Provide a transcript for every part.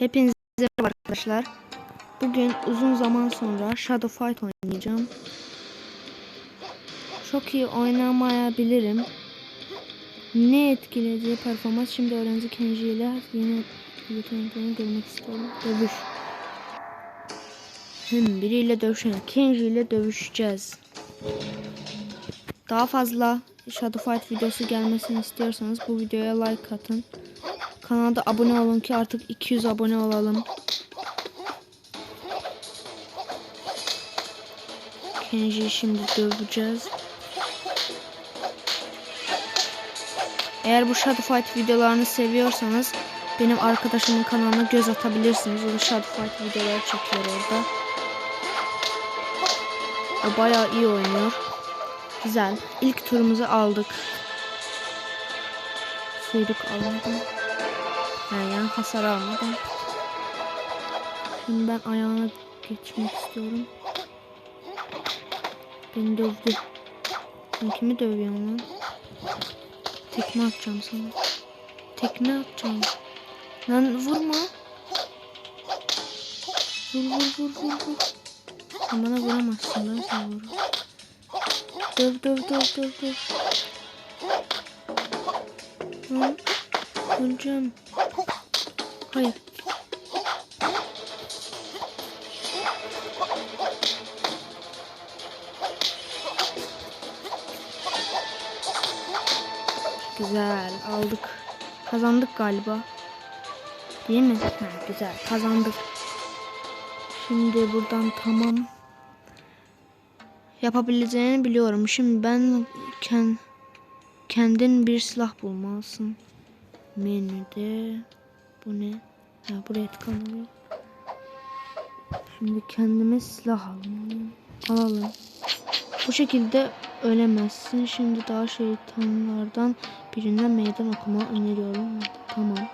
Hepinize merhaba arkadaşlar. Bugün uzun zaman sonra Shadow Fight oynayacağım. Çok iyi oynamayabilirim. Ne etkileyeceği performans şimdi öğrenci Kenji ile yeni yeteneklerini görmek istiyorum. Dövüş. Hmm, biriyle dövüşelim. Kenji ile dövüşeceğiz. Daha fazla Shadow Fight videosu gelmesini istiyorsanız bu videoya like atın. Kanalda abone olun ki artık 200 abone olalım. Kenji'yi şimdi döveceğiz. Eğer bu Shadow Fight videolarını seviyorsanız benim arkadaşımın kanalına göz atabilirsiniz. O da Shadow Fight videoları çekiyor orada. O bayağı iyi oynuyor. Güzel. İlk turumuzu aldık. Sıyrık almadım. Yani yan hasar almadım. Şimdi ben ayağına geçmek istiyorum. Beni dövdü. Sen kimi dövüyorsun lan? Tekme atacağım sana. Tekme atacağım. Lan vurma. Vur vur vur vur vur. Sen bana vuramazsın lan sen vur. Döv döv döv döv döv. Lan. Öleceğim. Hayır. Güzel aldık. Kazandık galiba. Değil mi? Ha, güzel kazandık. Şimdi buradan tamam. Yapabileceğini biliyorum. Şimdi ben kend, kendin bir silah bulmalısın. Menüde bu ne? Ha buraya tıklanıyor. Şimdi kendime silah almalıyım. Alalım. Bu şekilde ölemezsin. Şimdi daha şeytanlardan birine meydan okuma öneriyorum. Tamam.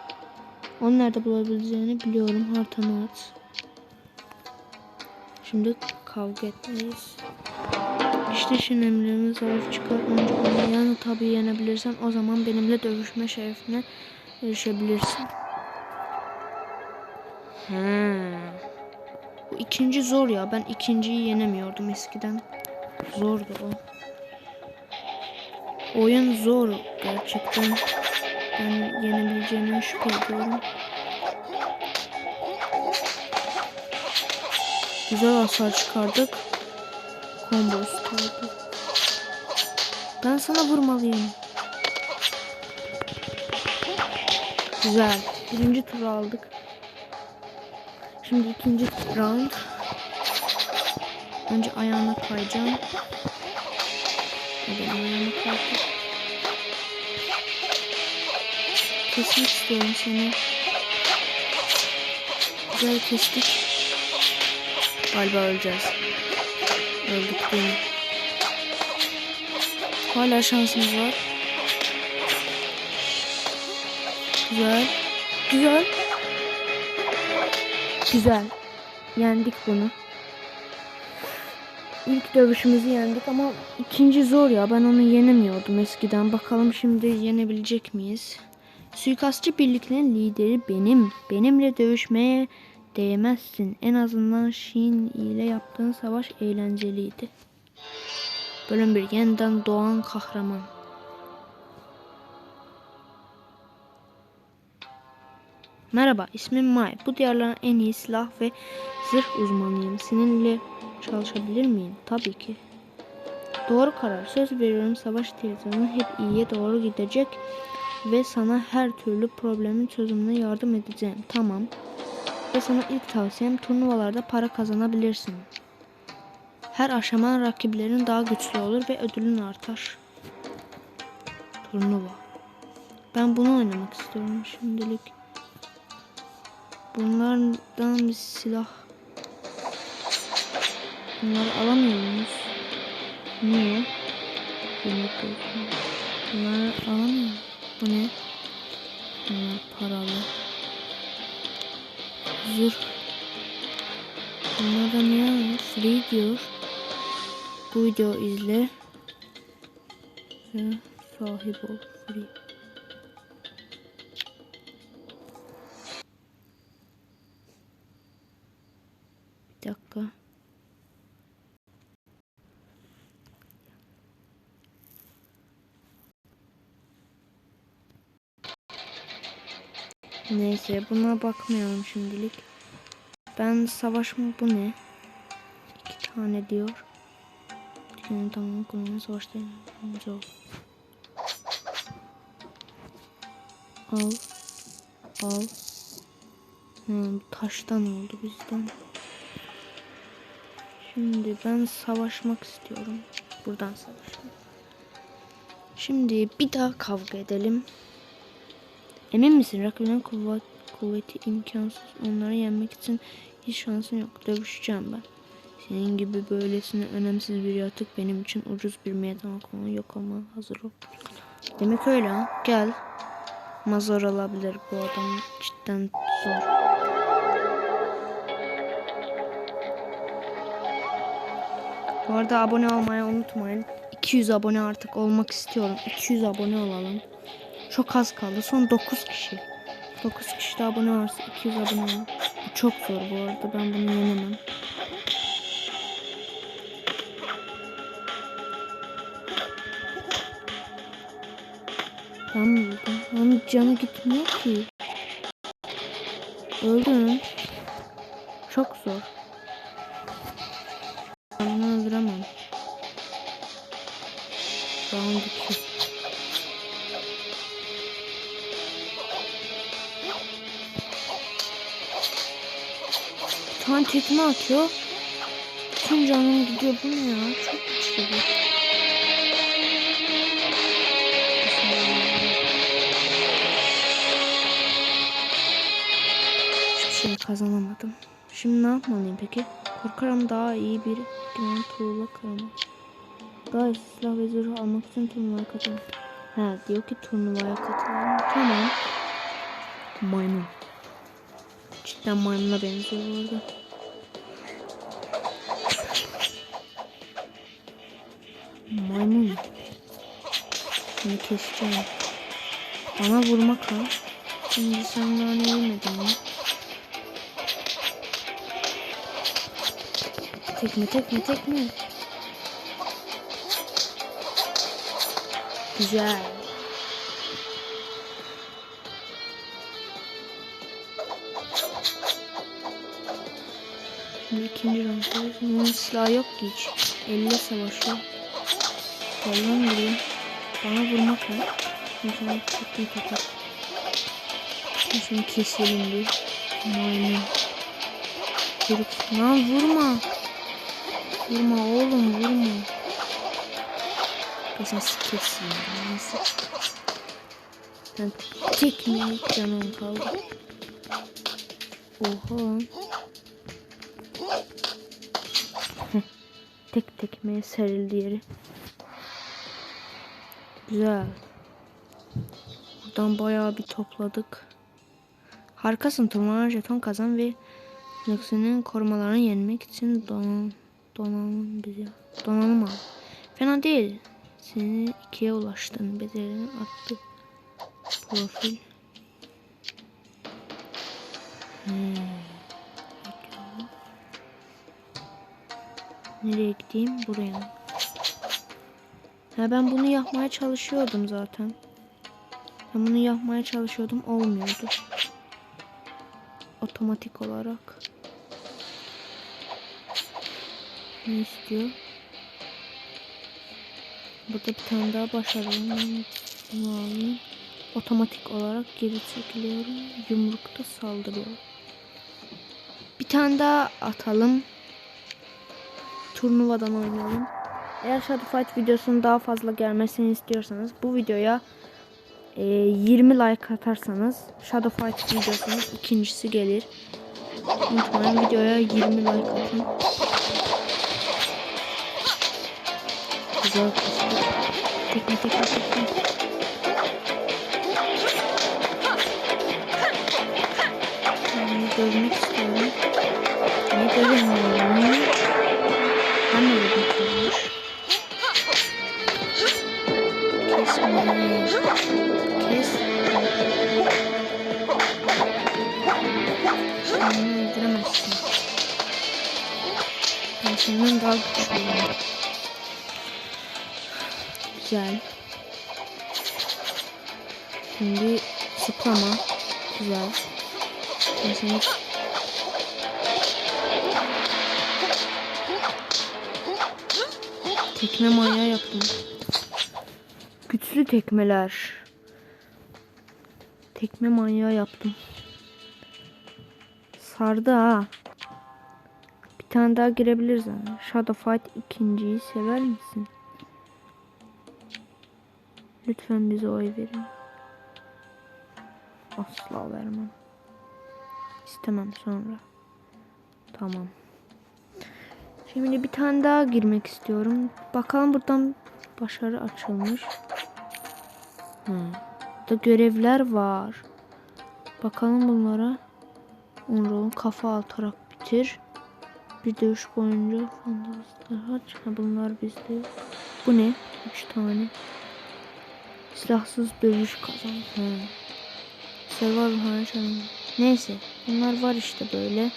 Onu nerede bulabileceğini biliyorum. Haritanı at. Şimdi kavga etmeyiz. İşte şimdi emrimi zayıf çıkar. Önce onu yani tabii yenebilirsen o zaman benimle dövüşme şerefine erişebilirsin. He. Bu ikinci zor ya. Ben ikinciyi yenemiyordum eskiden. Zordu o. Oyun zor gerçekten. Ben yenebileceğime şüphe ediyorum. Güzel hasar çıkardık. Combo çıkardık. Ben sana vurmalıyım. Güzel. Birinci tur aldık. Şimdi ikinci round. Önce ayağına kayacağım. Hadi ayağına kaydım. Kesmek istiyorum seni. Güzel kestik. Galiba öleceğiz. Öldük değil mi? Hala şansımız var. Güzel. Güzel. Güzel. Yendik bunu. İlk dövüşümüzü yendik ama ikinci zor ya. Ben onu yenemiyordum eskiden. Bakalım şimdi yenebilecek miyiz? Suikastçı birliklerin lideri benim. Benimle dövüşmeye değmezsin. En azından Shin ile yaptığın savaş eğlenceliydi. Bölüm 1. Yeniden doğan kahraman. Merhaba, ismim Mai. Bu diyarların en iyi silah ve zırh uzmanıyım. Seninle çalışabilir miyim? Tabii ki. Doğru karar. Söz veriyorum savaş tiyatronu hep iyiye doğru gidecek ve sana her türlü problemin çözümüne yardım edeceğim. Tamam. Ve sana ilk tavsiyem turnuvalarda para kazanabilirsin. Her aşama rakiplerin daha güçlü olur ve ödülün artar. Turnuva. Ben bunu oynamak istiyorum şimdilik. Bunlardan bir silah. Bunları alamıyor muyuz? Niye? Bunları alamıyor. Bu ne? Bunlar paralı. Zırh. Bunlar da niye? Free diyor. Bu video izle. Ve sahip ol. Free. Bir dakika. Neyse buna bakmayalım şimdilik. Ben savaşma bu ne? İki tane diyor. Dükkanın tamamı kullanan savaşta yardımcı. Al. Al. Hmm, taştan oldu bizden. Şimdi ben savaşmak istiyorum. Buradan savaşalım. Şimdi bir daha kavga edelim. Emin misin? Rakibinin kuvvet, kuvveti imkansız. Onları yenmek için hiç şansın yok. Dövüşeceğim ben. Senin gibi böylesine önemsiz bir yaratık benim için ucuz bir meydan okuma yok ama hazır ol. Demek öyle ha. Gel. Mazar olabilir bu adam. Cidden zor. Bu arada abone olmayı unutmayın. 200 abone artık olmak istiyorum. 200 abone olalım. Çok az kaldı. Son 9 kişi. 9 kişi de abone varsa 200 abone olun. Bu çok zor bu arada. Ben bunu yenemem. Ben buldum. Onun canı gitmiyor ki. Öldüm. Çok zor. Ben bunu öldüremem. Round 2. Kan tekme atıyor. Tüm canım gidiyor bu ne ya? Çok güçlü bu. Şey kazanamadım. Şimdi ne yapmalıyım peki? Korkarım daha iyi bir güven tuğla kırma. Daha iyi silah ve zırh almak için turnuvaya katılın. Ha diyor ki turnuvaya katılalım. Tamam. Maymun. Cidden maymuna benziyor bu Seni keseceğim. Bana vurmak ha. Şimdi sen daha ne yemedin mi? Tekme tekme tekme. Güzel. Şimdi ikinci roundda bunun silahı yok ki hiç. Elle savaşıyor. Koldan vuruyor. Bana vurmak ne? Tekme kapat. Şimdi şunu keselim bir. Maymun. Çocuk. Lan vurma. Vurma oğlum vurma. Kesin kesin. Neyse. Ben tekme canım kaldı. Oha. Tek tekmeye serildi yeri. Güzel. Buradan bayağı bir topladık. Harikasın turnuva jeton kazan ve Lux'un korumalarını yenmek için donanım, donanım bize donanım al. Fena değil. Seni ikiye ulaştın. Bedelini attı. Profil. Hmm. Nereye gideyim? Buraya. Ha ben bunu yapmaya çalışıyordum zaten. Ben bunu yapmaya çalışıyordum. Olmuyordu. Otomatik olarak. Ne istiyor? Burada bir tane daha başaralım. Bunu. Otomatik olarak geri çekiliyorum. Yumrukta saldırıyorum. Bir tane daha atalım. Turnuvadan oynayalım. Eğer Shadow Fight videosunun daha fazla gelmesini istiyorsanız bu videoya e, 20 like atarsanız Shadow Fight videosunun ikincisi gelir. Unutmayın videoya 20 like atın. Güzel kızdı. Tekme tekme tekme. Dövmek istiyorum. Niye dövemiyorum? Kesme. Kes. Beni öldüremezsin. Senden daha güçlüyüm. Güzel. Şimdi zıplama. Güzel. Ben seni Tekme manyağı yaptım. Güçlü tekmeler. Tekme manyağı yaptım. Sardı ha. Bir tane daha girebiliriz. Shadow Fight ikinciyi sever misin? Lütfen bize oy verin. Asla vermem. İstemem sonra. Tamam. Şimdi bir tane daha girmek istiyorum. Bakalım buradan başarı açılmış. Hı. Da görevler var. Bakalım bunlara. Onur'un kafa atarak bitir. Bir dövüş boyunca. Ha, bunlar bizde. Bu ne? Üç tane. Silahsız dövüş kazan. Hı. Survival. Neyse. Bunlar var işte böyle.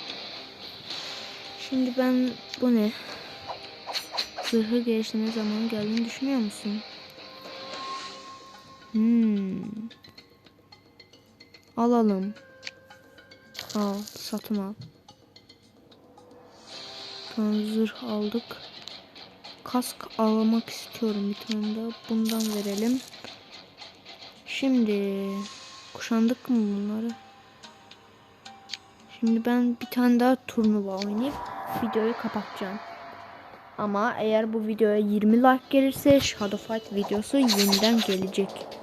Şimdi ben bu ne? Zırhı geliştirme zamanı geldiğini düşünüyor musun? Hmm. Alalım. Al, satın al. Tamam aldık. Kask almak istiyorum bir tane daha. Bundan verelim. Şimdi kuşandık mı bunları? Şimdi ben bir tane daha turnuva oynayıp videoyu kapatacağım. Ama eğer bu videoya 20 like gelirse Shadow Fight videosu yeniden gelecek.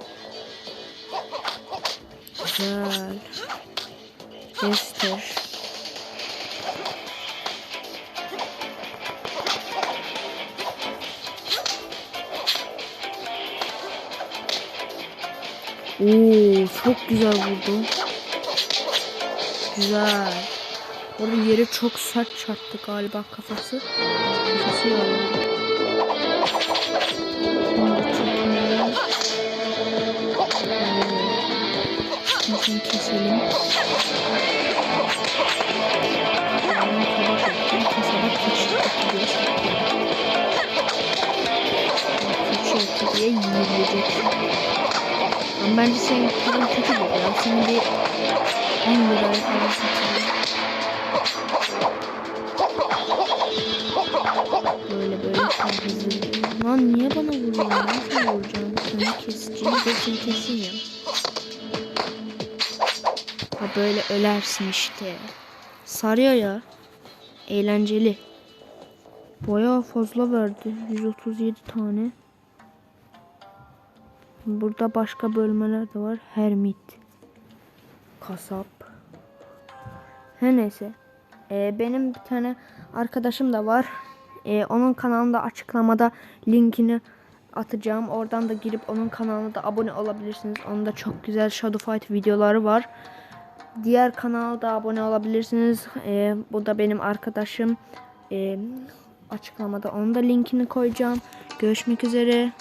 Güzel. Jester. Oo, çok güzel vurdu. Güzel. Orada yere çok sert çarptı galiba kafası. Kafası yarıldı. Şunu keselim. Diye yiyilecek. Ama bence senin kadın kötü bu ya. Seni bir 10 liraya falan satalım. Böyle böyle hızlı. Lan niye bana vuruyorsun? Nasıl vuracağım? Seni keseceğim. Seni keseyim. Ha böyle ölersin işte. Sarıyor ya. Eğlenceli. Bayağı fazla verdi. 137 tane. Burada başka bölmeler de var. Hermit. Kasap. Her neyse. Ee, benim bir tane arkadaşım da var. Ee, onun kanalında açıklamada linkini atacağım. Oradan da girip onun kanalına da abone olabilirsiniz. Onun da çok güzel Shadow Fight videoları var. Diğer kanala da abone olabilirsiniz. Ee, bu da benim arkadaşım. Ee, açıklamada onun da linkini koyacağım. Görüşmek üzere.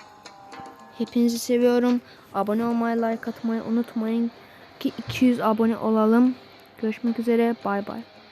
Hepinizi seviyorum. Abone olmayı, like atmayı unutmayın ki 200 abone olalım. Görüşmek üzere. Bay bay.